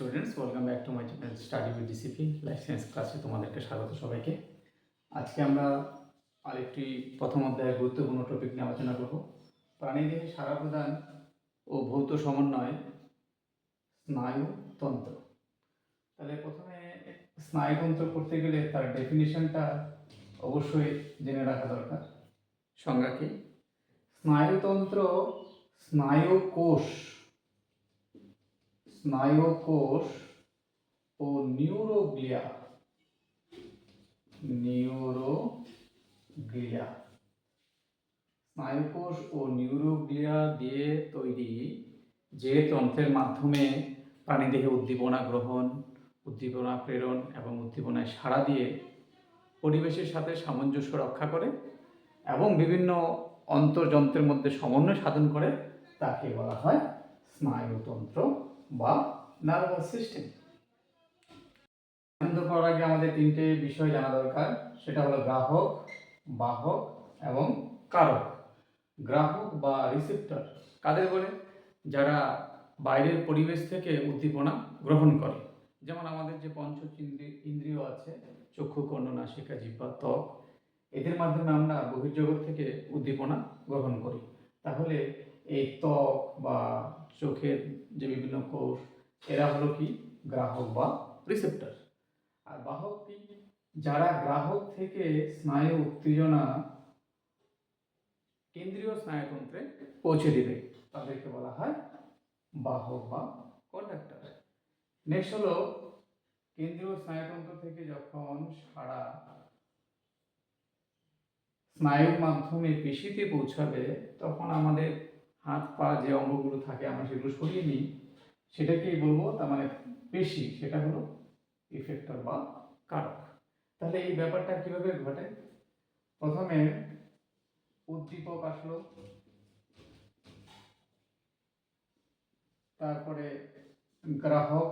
Students welcome back to my channel study with DCP life science ক্লাসে তোমাদেরকে স্বাগত সবাইকে। আজকে আমরা আরেকটি প্রথম অধ্যায়ের গুরুত্বপূর্ণ টপিক নিয়ে আলোচনা করব। প্রাণীদেহে সারা প্রদান ও ভৌত সমন্বয় স্নায়ুতন্ত্র তাহলে প্রথমে স্নায়ুতন্ত্র করতে গেলে তার ডেফিনিশনটা অবশ্যই জেনে রাখা দরকার। সংজ্ঞা কি? স্নায়ুতন্ত্র স্নায়ুকোষ। স্নায়ুকোষ ও নিউরোগ্লিয়া। নিউরোগ্লিয়া। স্নায়ুকোষ ও নিউরোগ্লিয়া দিয়ে তৈরি যে তন্ত্রের মাধ্যমে প্রাণীদেহে উদ্দীপনা গ্রহণ, উদ্দীপনা প্রেরণ এবং উদ্দীপনায় সাড়া দিয়ে পরিবেশের সাথে সামঞ্জস্য রক্ষা করে এবং বিভিন্ন অন্তর্যন্ত্রের মধ্যে সমন্বয় সাধন করে, তাকে বলা হয় স্নায়ুতন্ত্র। বা নার্ভাস সিস্টেম আনন্দ করার আগে আমাদের তিনটে বিষয় জানা দরকার। সেটা হলো গ্রাহক, বাহক এবং কারক। গ্রাহক বা রিসেপ্টর কাদের বলে? যারা বাইরের পরিবেশ থেকে উদ্দীপনা গ্রহণ করে। যেমন আমাদের যে পঞ্চ ইন্দ্রিয় আছে, চক্ষু, কর্ণ, নাসিকা, জিহ্বা, ত্বক, এদের মাধ্যমে আমরা বহির্জগৎ থেকে উদ্দীপনা গ্রহণ করি। তাহলে এই ত্বক বা চোখের যে বিভিন্ন কোষ, এরা হলো কি? গ্রাহক বা রিসেপ্টার আর বাহক কি? যারা গ্রাহক থেকে স্নায়ু উত্তেজনা কেন্দ্রীয় স্নায়ুতন্ত্রে পৌঁছে দিবে, তাদেরকে বলা হয় বাহক বা কন্ডাক্টর নেক্সট হলো কেন্দ্রীয় স্নায়ুতন্ত্র থেকে যখন সারা স্নায়ুর মাধ্যমে পেশিতে পৌঁছাবে, তখন আমাদের হাত, পা যে অঙ্গগুলো থাকে আমরা সেগুলো সরিয়ে নিই, সেটাকেই বলব তার মানে পেশি, সেটা হলো ইফেক্টর বা কারক। তাহলে এই ব্যাপারটা কীভাবে ঘটে? প্রথমে উদ্দীপক আসলো, তারপরে গ্রাহক,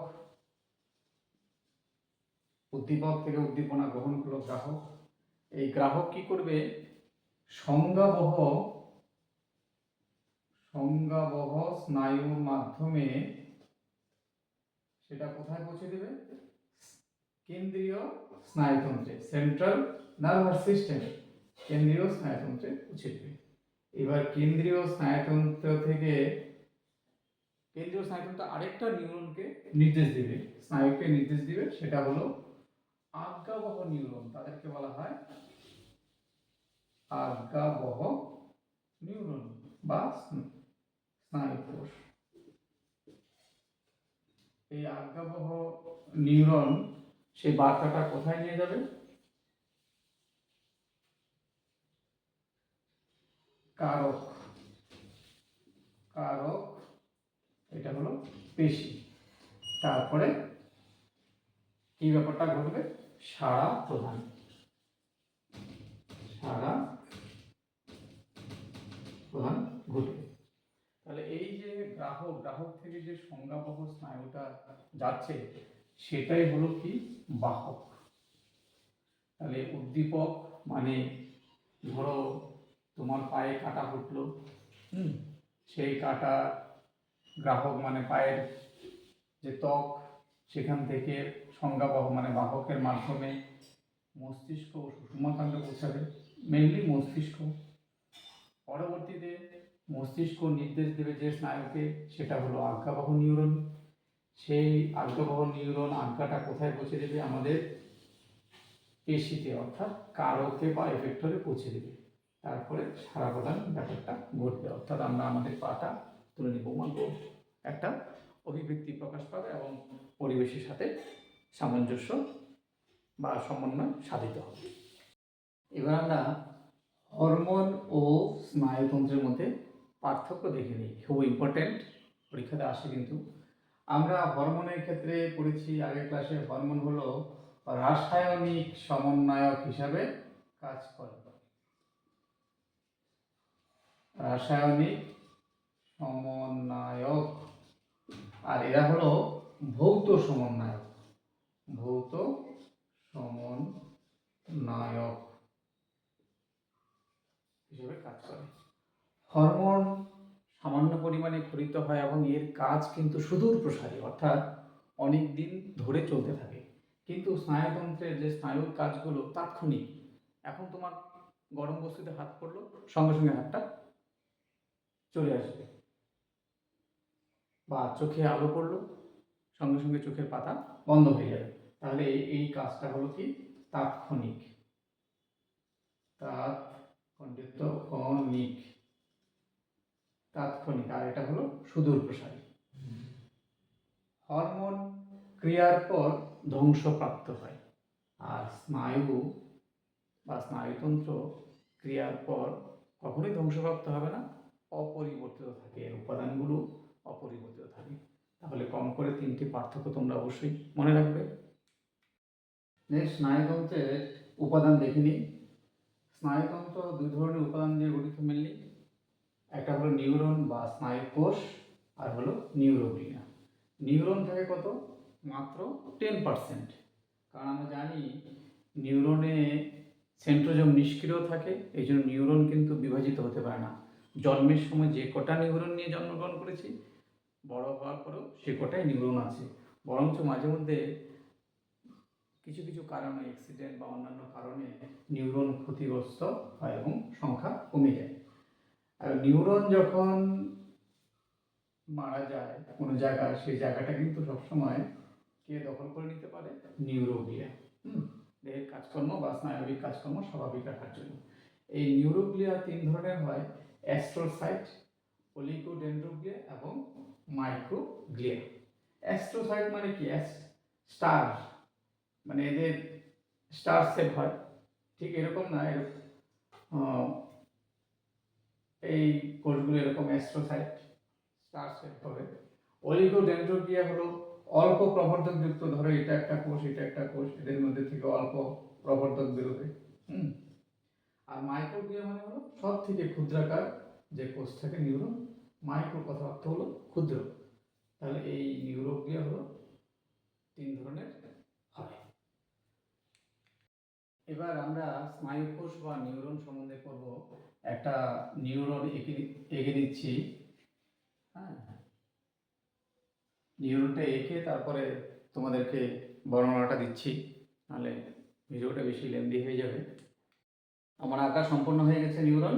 উদ্দীপক থেকে উদ্দীপনা গ্রহণ করল গ্রাহক। এই গ্রাহক কি করবে? সংজ্ঞাবহ সংজ্ঞাবহ স্নায়ুর মাধ্যমে সেটা কোথায় পৌঁছে দেবে? কেন্দ্রীয় স্নায়ুতন্ত্রে সেন্ট্রাল নার্ভাস সিস্টেম কেন্দ্রীয় স্নায়ুতন্ত্রে পৌঁছে দেবে। এবার কেন্দ্রীয় স্নায়ুতন্ত্র থেকে কেন্দ্রীয় স্নায়ুতন্ত্র আরেকটা নিউরনকে নির্দেশ দিবে। স্নায়ুকে নির্দেশ দিবে, সেটা হলো আজ্ঞাবহ নিউরন, তাদেরকে বলা হয় আজ্ঞাবহ নিউরন বা স্নায়ুকোষ এই আজ্ঞাবহ নিউরন, সেই বার্তাটা কোথায় নিয়ে যাবে? কারক। কারক, এটা হলো পেশি। তারপরে কি ব্যাপারটা ঘটবে? সারা প্রধান। সারা প্রধান ঘটবে। গ্রাহক গ্রাহক থেকে যে সংজ্ঞাবহ স্নায়ুটা যাচ্ছে, সেটাই হলো কি? বাহক। তাহলে উদ্দীপক মানে ধরো তোমার পায়ে কাটা ফুটলো। হুম? সেই কাটা গ্রাহক মানে পায়ের যে ত্বক, সেখান থেকে সংজ্ঞাবহ মানে বাহকের মাধ্যমে মস্তিষ্ক ও সুষমাকাণ্ড পৌঁছাবে। মেনলি মস্তিষ্ক। মস্তিষ্ক নির্দেশ দেবে যে স্নায়ুকে, সেটা হলো আজ্ঞাবহ নিউরন। সেই আজ্ঞাবহ নিউরন আজ্ঞাটা কোথায় পৌঁছে দেবে? আমাদের পেশিতে, অর্থাৎ কারকে বা এফেক্টরে পৌঁছে দেবে। তারপরে সারা প্রধান ব্যাপারটা ঘটবে। অর্থাৎ আমরা আমাদের পাটা তুলে নিব। মানব একটা অভিব্যক্তি প্রকাশ পাবে এবং পরিবেশের সাথে সামঞ্জস্য বা সমন্বয় সাধিত হবে। এবার আমরা হরমোন ও স্নায়ুতন্ত্রের মধ্যে পার্থক্য দেখে নিই, খুব ইম্পর্টেন্ট পরীক্ষাতে আসে কিন্তু। আমরা হরমোনের ক্ষেত্রে পড়েছি, আগের ক্লাসে হরমোন হলো রাসায়নিক সমন্বয়ক হিসাবে কাজ করে। রাসায়নিক সমন্বয়ক, আর এরা হলো ভৌত সমন্বয়ক। ভৌত সমন্বয়ক হিসেবে কাজ করে। হরমোন সামান্য পরিমাণে ক্ষরিত হয় এবং এর কাজ কিন্তু সুদূর প্রসারী, অর্থাৎ অনেক দিন ধরে চলতে থাকে। কিন্তু স্নায়ুতন্ত্রের যে স্নায়ুর কাজগুলো তাৎক্ষণিক। এখন তোমার গরম বস্তুতে হাত পড়ল, সঙ্গে সঙ্গে হাতটা চলে আসবে। বা চোখে আলো পড়ল, সঙ্গে সঙ্গে চোখের পাতা বন্ধ হয়ে যাবে। তাহলে এই কাজটা হলো কি? তাৎক্ষণিক। তাৎক্ষণিক। তাৎক্ষণিক, আর এটা হলো সুদূর প্রসারী। হরমোন ক্রিয়ার পর ধ্বংসপ্রাপ্ত হয়, আর স্নায়ু বা স্নায়ুতন্ত্র ক্রিয়ার পর কখনোই ধ্বংসপ্রাপ্ত হবে না, অপরিবর্তিত থাকে। এর উপাদানগুলো অপরিবর্তিত থাকে। তাহলে কম করে তিনটি পার্থক্য তোমরা অবশ্যই মনে রাখবে। নেক্সট স্নায়ুতন্ত্রের উপাদান দেখে নিই। স্নায়ুতন্ত্র দুই ধরনের উপাদান দিয়ে গঠিত মেনলি একটা হলো নিউরন বা স্নায়ু কোষ, আর হলো নিউরোগ্লিয়া নিউরন থাকে কত? মাত্র টেন পার্সেন্ট কারণ আমরা জানি নিউরনে সেন্ট্রোজম নিষ্ক্রিয় থাকে, এই জন্য নিউরন কিন্তু বিভাজিত হতে পারে না। জন্মের সময় যে কটা নিউরন নিয়ে জন্মগ্রহণ করেছি, বড় হওয়ার পরেও সে কটাই নিউরন আছে। বরঞ্চ মাঝে মধ্যে কিছু কিছু কারণে অ্যাক্সিডেন্ট বা অন্যান্য কারণে নিউরন ক্ষতিগ্রস্ত হয় এবং সংখ্যা কমে যায়। আর নিউরন যখন মারা যায় কোনো জায়গায় সেই জায়গাটা কিন্তু সবসময় কে দখল করে নিতে পারে? নিউরোগ্লিয়া। হুম দেহের কাজকর্ম বা স্নায়বিক কাজকর্ম স্বাভাবিক রাখার জন্য। এই নিউরোগ্লিয়া তিন ধরনের হয় অ্যাস্ট্রোসাইট অলিগোডেন্ড্রোগ্লিয়া এবং মাইক্রোগ্লিয়া। অ্যাস্ট্রোসাইট মানে কি? স্টার মানে এদের স্টার শেপ হয়। ঠিক এরকম না এরকম এই কোষগুলো এরকম অ্যাস্ট্রোসাইট স্টার শেপ হবে। অলিগোডেন্ড্রোগ্লিয়া হলো অল্প প্রবর্ধক যুক্ত ধরো এটা একটা কোষ, এটা একটা কোষ, এদের মধ্যে থেকে অল্প প্রবর্ধক বেরোবে, হুম। আর মাইক্রোগ্লিয়া মানে হলো সব থেকে ক্ষুদ্রাকার যে কোষ থাকে নিউরন মাইক্রো কথা অর্থ হলো ক্ষুদ্র। তাহলে এই নিউরোগ্লিয়া হলো তিন ধরনের হয় এবার আমরা স্নায়ুকোষ বা নিউরন সম্বন্ধে করব একটা নিউরন এঁকে এঁকে দিচ্ছি। হ্যাঁ। নিউরনটা এঁকে তারপরে তোমাদেরকে বর্ণনাটা দিচ্ছি। নাহলে ভিডিওটা বেশি লেন্দি হয়ে যাবে। আমার আঁকা সম্পূর্ণ হয়ে গেছে নিউরন।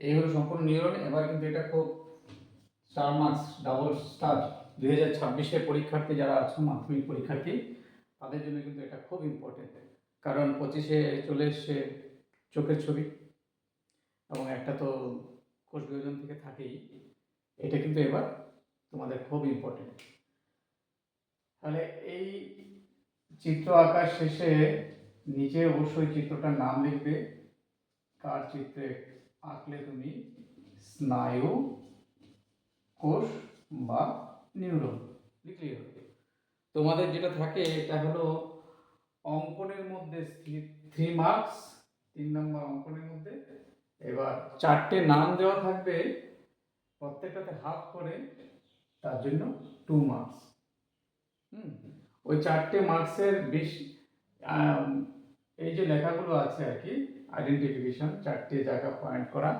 এই হলো সম্পূর্ণ নিউরন। এবার কিন্তু এটা খুব স্টার মার্কস ডাবল স্টার দুই হাজার ছাব্বিশের পরীক্ষার্থী যারা আছো, মাধ্যমিক পরীক্ষার্থী, তাদের জন্য কিন্তু এটা খুব ইম্পর্টেন্ট কারণ পঁচিশে চলে এসছে চোখের ছবি এবং একটা তো কোষ বিভাজন থেকে থাকেই। এটা কিন্তু এবার তোমাদের খুব ইম্পর্টেন্ট তাহলে এই চিত্র আঁকার শেষে নিচে অবশ্যই চিত্রটার নাম লিখবে। কার চিত্রে আঁকলে তুমি স্নায়ু, কোষ বা নিউরন? লিখলেই তোমাদের যেটা থাকে, এটা হলো অঙ্কনের মধ্যে থ্রি মার্কস তিন নম্বর অঙ্কনের মধ্যে। এবার চারটে নাম দেওয়া থাকবে, প্রত্যেকটাতে হাফ করে, তার জন্য টু মার্কস হুম, ওই চারটে মার্কসের বেশ এই যে লেখাগুলো আছে আর কি আইডেন্টিফিকেশন চারটে জায়গা পয়েন্ট করা,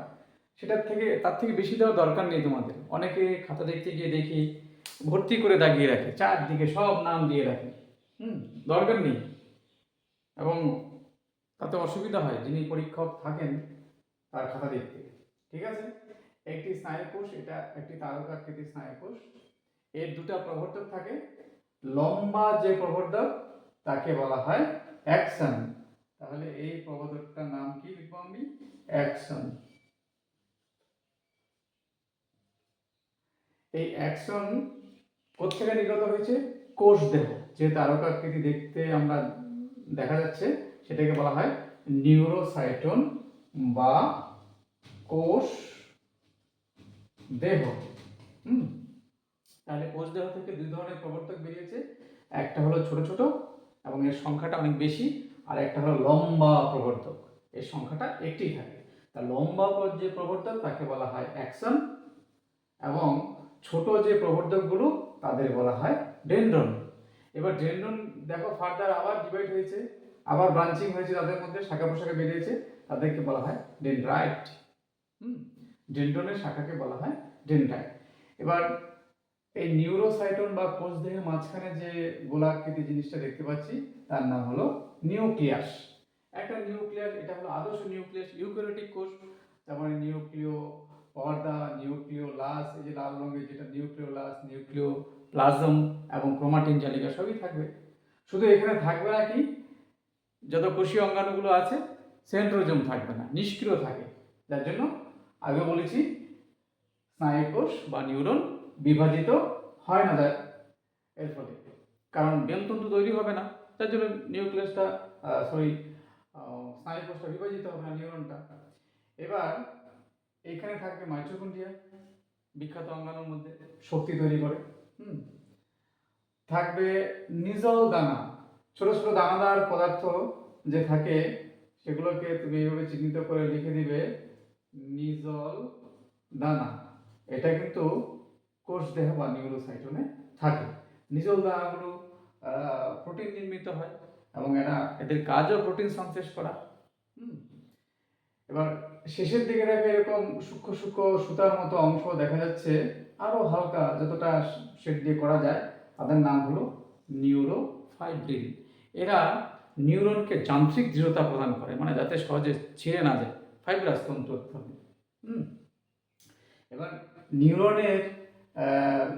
সেটার থেকে, তার থেকে বেশি দেওয়ার দরকার নেই তোমাদের। অনেকে খাতা দেখতে গিয়ে দেখি, ভর্তি করে দাগিয়ে রাখে, চারদিকে সব নাম দিয়ে রাখে। হুম, দরকার নেই। এবং তাতে অসুবিধা হয়, যিনি পরীক্ষক থাকেন তার খাতা দেখতে। ঠিক আছে? একটি স্নায়ুকোষ এটা একটি তারকাকৃতি স্নায়ুকোষ এর দুটা প্রবর্তক থাকে। লম্বা যে প্রবর্তক তাকে বলা হয় অ্যাকশন। তাহলে এই প্রবর্তকটার নাম কি লিখব আমি? অ্যাকশন। এই অ্যাকশন কোথেকে নির্গত হয়েছে? কোষ দেহ। যে তারকাকৃতি দেখতে আমরা দেখা যাচ্ছে, সেটাকে বলা হয় নিউরোসাইটন বা কোষ দেহ। তাহলে কোষ দেহ থেকে দুই ধরনের প্রবর্তক বেরিয়েছে। একটা হলো ছোট ছোট, এবং এর সংখ্যাটা অনেক বেশি, আর একটা হলো লম্বা প্রবর্তক। এর সংখ্যাটা একটি থাকে। তা লম্বা যে প্রবর্তক, তাকে বলা হয় অ্যাকশন এবং ছোট যে প্রবর্তকগুলো, তাদের বলা হয় ডেন্ড্রন। এবার ডেন্ড্রন দেখো ফার্দার আবার ডিভাইড হয়েছে, আবার ব্রাঞ্চিং হয়েছে তাদের মধ্যে, শাখা প্রশাখা বেরিয়েছে, তাদেরকে বলা হয় ডেন্ড্রাইট হুম ডেন্ড্রনের শাখাকে বলা হয় ডেন্ড্রাইট এবার, এই নিউরোসাইটন বা কোষ দেহের মাঝখানে যে গোলাকৃতি জিনিসটা দেখতে পাচ্ছি, তার নাম হলো নিউক্লিয়াস। একটা নিউক্লিয়াস, এটা হলো আদর্শ নিউক্লিয়াস, ইউক্যারিওটিক কোষ তারপরে নিউক্লিয় পর্দা, নিউক্লিয় লাস এই যে লাল রঙের যেটা নিউক্লিয় লাস নিউক্লিয় প্লাজম এবং ক্রোমাটিন জালিকা, সবই থাকবে। শুধু এখানে থাকবে না কি? যত কোষীয় অঙ্গাণুগুলো আছে, সেন্ট্রোজোম থাকবে না, নিষ্ক্রিয় থাকে। যার জন্য আগে বলেছি স্নায়ুকোষ বা নিউরন বিভাজিত হয় না তার, এর ফলে। কারণ ব্যামতন্তু তৈরি হবে না তার জন্য নিউক্লিয়াসটা সরি স্নায়ুকোষটা বিভাজিত হবে না, নিউরনটা। এবার এখানে থাকবে মাইটোকন্ড্রিয়া, বিখ্যাত অঙ্গাণুর মধ্যে শক্তি তৈরি করে, হুম। থাকবে নিজল দানা। ছোট ছোট দানাদার পদার্থ যে থাকে, সেগুলোকে তুমি এইভাবে চিহ্নিত করে লিখে দিবে, নিজল দানা। এটা কিন্তু কোষ দেহ বা নিউরোসাইটনে থাকে। নিজল দানাগুলো প্রোটিন নির্মিত হয় এবং এরা এদের কাজও প্রোটিন সংশ্লেষ করা। এবার শেষের দিকে দেখে এরকম সূক্ষ্ম সূক্ষ্ম সুতার মতো অংশ দেখা যাচ্ছে। আরও হালকা, যতটা শেড দিয়ে করা যায়। তাদের নাম হলো নিউরোফাইব্রিন। এরা নিউরনকে যান্ত্রিক দৃঢ়তা প্রদান করে মানে যাতে সহজে ছিঁড়ে না যায় ফাইব্রাস তন্ত্র থাকে হুম। এবার নিউরনের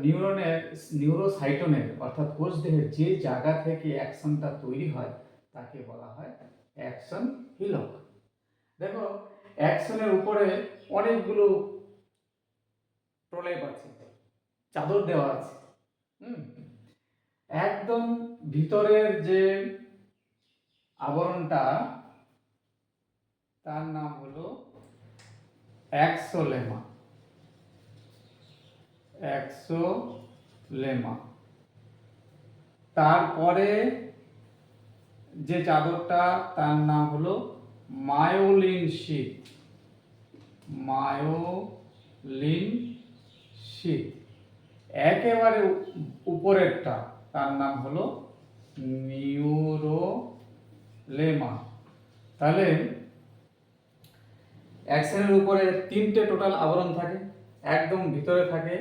নিউরনের নিউরোসাইটনের, অর্থাৎ কোষ দেহের যে জায়গা থেকে অ্যাকশনটা তৈরি হয়, তাকে বলা হয় অ্যাকশন হিলক। দেখো, অ্যাকশনের উপরে অনেকগুলো প্রলেপ আছে, চাদর দেওয়া আছে। হুম। একদম ভিতরের যে আবরণটা, তার নাম হলো অ্যাক্সোলেমা অ্যাক্সোলেমা তারপরে যে চাদরটা, তার নাম হলো মায়োলিন শীত। মায়োলিন শীত। একেবারে উপরেরটা। তার নাম হলো নিউরোলেমা। তাহলে অ্যাক্সেলের উপরে তিনটে টোটাল আবরণ থাকে, একদম ভিতরে থাকে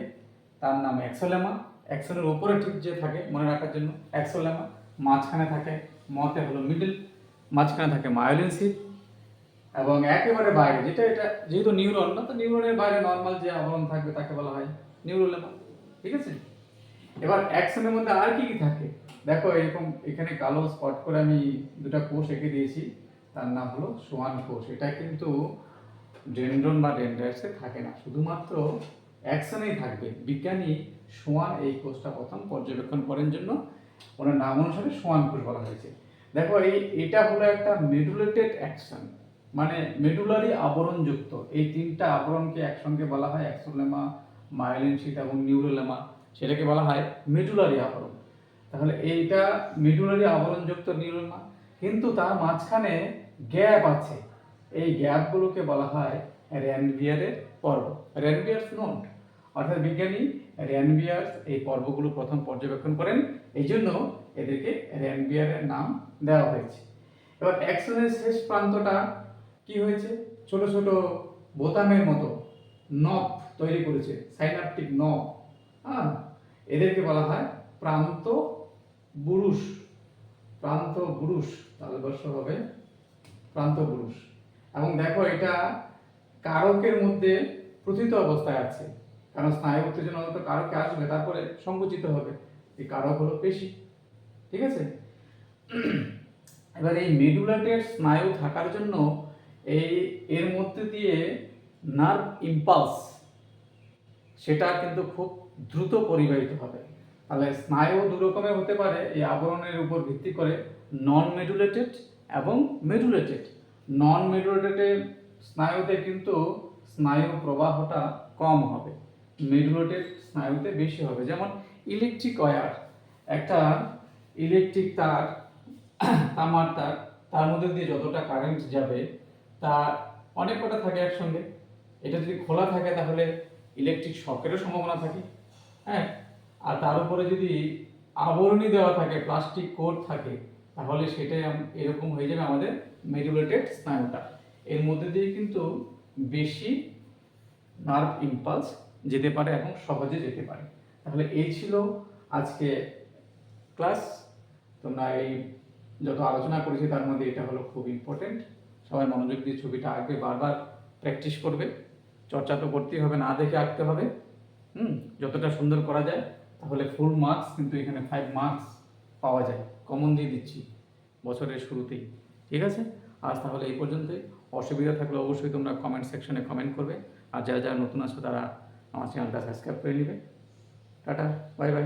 তার নাম অ্যাক্সোলেমা অ্যাক্সনের উপরে ঠিক যে থাকে মনে রাখার জন্য অ্যাক্সোলেমা মাঝখানে থাকে মতে হলো মিডল, মাঝখানে থাকে মায়োলিন শীত এবং একেবারে বাইরে, যেটা এটা যেহেতু নিউরন না, তো নিউরনের বাইরে নর্মাল যে আবরণ থাকবে তাকে বলা হয় নিউরোলেমা। ঠিক আছে? এবার অ্যাকশনের মধ্যে আর কি কি থাকে? দেখো, এরকম এখানে কালো স্পট করে আমি দুটো কোষ এঁকে দিয়েছি। তার নাম হলো সোয়ান কোষ। এটা কিন্তু ডেন্ড্রন বা ডেন্ড্রাইটসে থাকে না। শুধুমাত্র অ্যাকশনেই থাকবে। বিজ্ঞানী সোয়ান এই কোষটা প্রথম পর্যবেক্ষণ করেন জন্য ওনার নাম অনুসারে সোয়ান কোষ বলা হয়েছে। দেখো, এই, এটা হলো একটা মেডুলেটেড অ্যাকশন মানে মেডুলারি আবরণযুক্ত। এই তিনটা আবরণকে একসঙ্গে বলা হয় অ্যাক্সোলেমা মাইলিন শীট এবং নিউরোলেমা। সেটাকে বলা হয় মেডুলারি আবরণ। তাহলে এইটা মিডুলারি আবরণযুক্ত নিউরন না, কিন্তু তার মাঝখানে গ্যাপ আছে। এই গ্যাপগুলোকে বলা হয় র্যানবিয়ারের পর্ব। র্যানবিয়ার্স নোট, অর্থাৎ বিজ্ঞানী র্যানবিয়ার্স এই পর্বগুলো প্রথম পর্যবেক্ষণ করেন এই জন্য এদেরকে র্যানবিয়ারের নাম দেওয়া হয়েছে। এবার অ্যাকশনের শেষ প্রান্তটা কি হয়েছে? ছোট ছোট বোতামের মতো নব তৈরি করেছে সাইনাপটিক নব। হ্যাঁ এদেরকে বলা হয় প্রান্ত বুরুষ প্রান্ত বুরুষ তাহলে বর্ষ হবে প্রান্ত পুরুষ। এবং দেখো, এটা কারকের মধ্যে প্রথিত অবস্থায় আছে। কারণ স্নায়ু উত্তেজনা তো কারকে আসবে, তারপরে সংকুচিত হবে। এই কারক হলো পেশি। ঠিক আছে? এবার এই মেডুলেটেড স্নায়ু থাকার জন্য এই, এর মধ্যে দিয়ে নার্ভ ইম্পালস সেটা কিন্তু খুব দ্রুত পরিবাহিত হবে। তাহলে স্নায়ু দু রকমের হতে পারে, এই আবরণের উপর ভিত্তি করে নন মেডুলেটেড এবং মেডুলেটেড নন মেডুলেটেড স্নায়ুতে কিন্তু স্নায়ু প্রবাহটা কম হবে মেডুলেটেড স্নায়ুতে বেশি হবে। যেমন ইলেকট্রিক ওয়্যার একটা ইলেকট্রিক তার, তামার তার তার মধ্যে দিয়ে যতটা কারেন্ট যাবে তা অনেক কটা থাকে একসঙ্গে। এটা যদি খোলা থাকে তাহলে ইলেকট্রিক শকেরও সম্ভাবনা থাকে। হ্যাঁ? আর তার উপরে যদি আবরণী দেওয়া থাকে, প্লাস্টিক কোট থাকে, তাহলে সেটাই এরকম হয়ে যাবে আমাদের মেডুলেটেড স্নায়ুটা। এর মধ্যে দিয়ে কিন্তু বেশি নার্ভ ইম্পালস যেতে পারে এবং সহজে যেতে পারে। তাহলে এই ছিল আজকে ক্লাস তোমরা এই যত আলোচনা করেছি তার মধ্যে এটা হলো খুব ইম্পর্টেন্ট সবাই মনোযোগ দিয়ে ছবিটা আঁকবে বারবার প্র্যাকটিস করবে। চর্চা তো করতেই হবে, না দেখে আঁকতে হবে। হুম, যতটা সুন্দর করা যায়, তাহলে ফুল মার্কস কিন্তু এখানে ফাইভ মার্কস পাওয়া যায়। কমন দিয়ে দিচ্ছি বছরের শুরুতেই। ঠিক আছে? আজ তাহলে এই পর্যন্তই। অসুবিধা থাকলে অবশ্যই তোমরা কমেন্ট সেকশনে কমেন্ট করবে। আর যারা যারা নতুন আছো, তারা আমার চ্যানেলটা সাবস্ক্রাইব করে নেবে। Tata bye bye